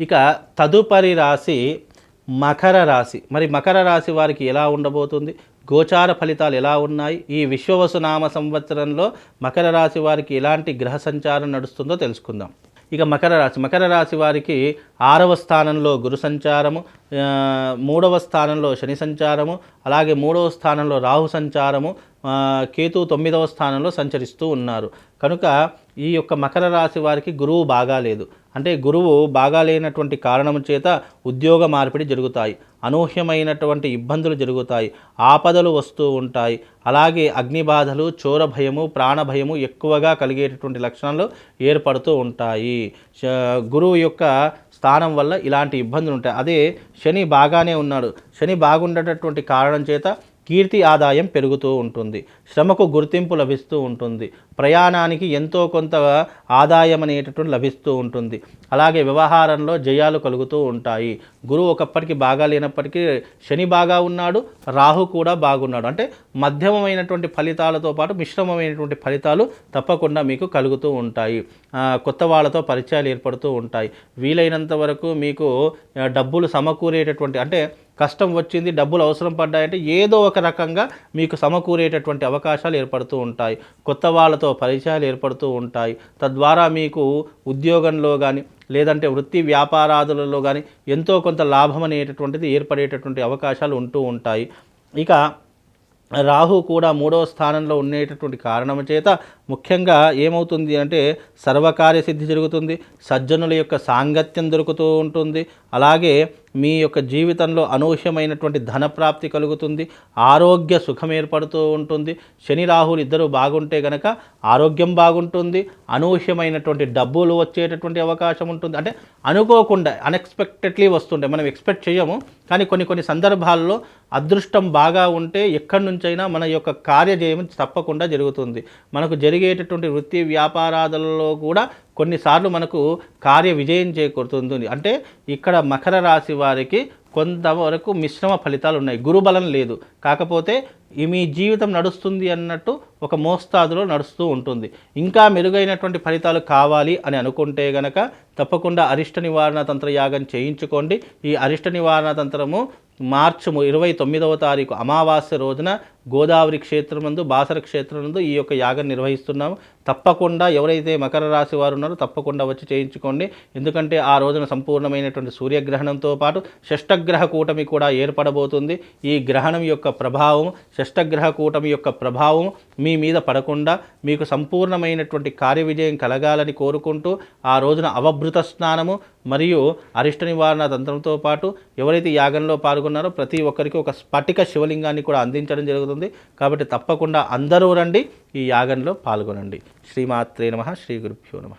ఇక తదుపరి రాశి మకర రాశి. మరి మకర రాశి వారికి ఎలా ఉండబోతుంది? గోచార ఫలితాలు ఎలా ఉన్నాయి? ఈ విశ్వవసునామ సంవత్సరంలో మకర రాశి వారికి ఎలాంటి గ్రహ సంచారం నడుస్తుందో తెలుసుకుందాం. ఇక మకర రాశి. మకర రాశి వారికి ఆరవ స్థానంలో గురు సంచారము మూడవ స్థానంలో శని సంచారము అలాగే మూడవ స్థానంలో రాహు సంచారము కేతు తొమ్మిదవ స్థానంలో సంచరిస్తూ ఉన్నారు. కనుక ఈ యొక్క మకర రాశి వారికి గురువు బాగాలేదు. అంటే గురువు బాగా లేనటువంటి కారణం చేత ఉద్యోగ మార్పిడి జరుగుతాయి. అనూహ్యమైనటువంటి ఇబ్బందులు జరుగుతాయి. ఆపదలు వస్తూ ఉంటాయి. అలాగే అగ్ని బాధలు చోర భయము ప్రాణ భయము ఎక్కువగా కలిగేటటువంటి లక్షణాలు ఏర్పడుతూ ఉంటాయి. గురువు యొక్క స్థానం వల్ల ఇలాంటి ఇబ్బందులు ఉంటాయి. అదే శని బాగానే ఉన్నాడు. శని బాగుండేటటువంటి కారణం చేత కీర్తి ఆదాయం పెరుగుతూ ఉంటుంది శ్రమకు గుర్తింపు లభిస్తూ ఉంటుంది ప్రయాణానికి ఎంతో కొంత ఆదాయం అనేటటువంటి లభిస్తూ ఉంటుంది. అలాగే వ్యవహారంలో జయాలు కలుగుతూ ఉంటాయి. గురువు ఒకప్పటికి బాగా లేనప్పటికీ శని బాగా ఉన్నాడు రాహు కూడా బాగున్నాడు. అంటే మధ్యమమైనటువంటి ఫలితాలతో పాటు మిశ్రమమైనటువంటి ఫలితాలు తప్పకుండా మీకు కలుగుతూ ఉంటాయి. కొత్త వాళ్ళతో పరిచయాలు ఏర్పడుతూ ఉంటాయి. వీలైనంత వరకు మీకు డబ్బులు సమకూరేటటువంటి అంటే కష్టం వచ్చింది డబ్బులు అవసరం పడ్డాయంటే ఏదో ఒక రకంగా మీకు సమకూరేటటువంటి అవకాశాలు ఏర్పడుతూ ఉంటాయి. కొత్త వాళ్ళతో పరిచయాలు ఏర్పడుతూ ఉంటాయి. తద్వారా మీకు ఉద్యోగంలో కానీ లేదంటే వృత్తి వ్యాపారాదులలో కానీ ఎంతో కొంత లాభం అనేటటువంటిది ఏర్పడేటటువంటి అవకాశాలు ఉంటూ ఉంటాయి. ఇక రాహు కూడా మూడవ స్థానంలో ఉండేటటువంటి కారణం చేత ముఖ్యంగా ఏమవుతుంది అంటే సర్వకార్య సిద్ధి జరుగుతుంది సజ్జనుల యొక్క సాంగత్యం దొరుకుతూ ఉంటుంది అలాగే మీ యొక్క జీవితంలో అనూహ్యమైనటువంటి ధనప్రాప్తి కలుగుతుంది ఆరోగ్య సుఖం ఏర్పడుతూ ఉంటుంది శని రాహులు ఇద్దరు బాగుంటే గనక ఆరోగ్యం బాగుంటుంది అనూహ్యమైనటువంటి డబ్బులు వచ్చేటటువంటి అవకాశం ఉంటుంది. అంటే అనుకోకుండా అన్ఎక్స్పెక్టెడ్లీ వస్తుంటాయి మనం ఎక్స్పెక్ట్ చేయము కానీ కొన్ని కొన్ని సందర్భాల్లో అదృష్టం బాగా ఉంటే ఎక్కడి నుంచైనా మన యొక్క కార్యజయం తప్పకుండా జరుగుతుంది. మనకు జరిగేటటువంటి వృత్తి వ్యాపారాలలో కూడా కొన్నిసార్లు మనకు కార్య విజయం చేకూరుతుంది అంటే ఇక్కడ మకర రాశి వారికి కొంతవరకు మిశ్రమ ఫలితాలు ఉన్నాయి. గురుబలం లేదు. కాకపోతే ఈ మీ జీవితం నడుస్తుంది అన్నట్టు ఒక మోస్తాదులో నడుస్తూ ఉంటుంది. ఇంకా మెరుగైనటువంటి ఫలితాలు కావాలి అని అనుకుంటే గనక తప్పకుండా అరిష్ట నివారణ తంత్ర యాగం చేయించుకోండి. ఈ అరిష్ట నివారణ తంత్రము మార్చి ఇరవై తొమ్మిదవ తారీఖు అమావాస్య రోజున గోదావరి క్షేత్రం నందు బాసర క్షేత్రం నందు ఈ యొక్క యాగం నిర్వహిస్తున్నాము. తప్పకుండా ఎవరైతే మకర రాశి వారు ఉన్నారో తప్పకుండా వచ్చి చేయించుకోండి. ఎందుకంటే ఆ రోజున సంపూర్ణమైనటువంటి సూర్యగ్రహణంతో పాటు షష్ఠ షష్టగ్రహ కూటమి కూడా ఏర్పడబోతుంది. ఈ గ్రహణం యొక్క ప్రభావం షష్టగ్రహ కూటమి యొక్క ప్రభావం మీ మీద పడకుండా మీకు సంపూర్ణమైనటువంటి కార్య విజయం కలగాలని కోరుకుంటూ ఆ రోజున అవభృత స్నానము మరియు అరిష్ట నివారణ తంత్రంతో పాటు ఎవరైతే యాగంలో పాల్గొన్నారో ప్రతి ఒక్కరికి ఒక స్ఫటిక శివలింగాన్ని కూడా అందించడం జరుగుతుంది. కాబట్టి తప్పకుండా అందరూ రండి ఈ యాగంలో పాల్గొనండి. శ్రీమాత్రే నమ శ్రీ గురుభ్యో నమ.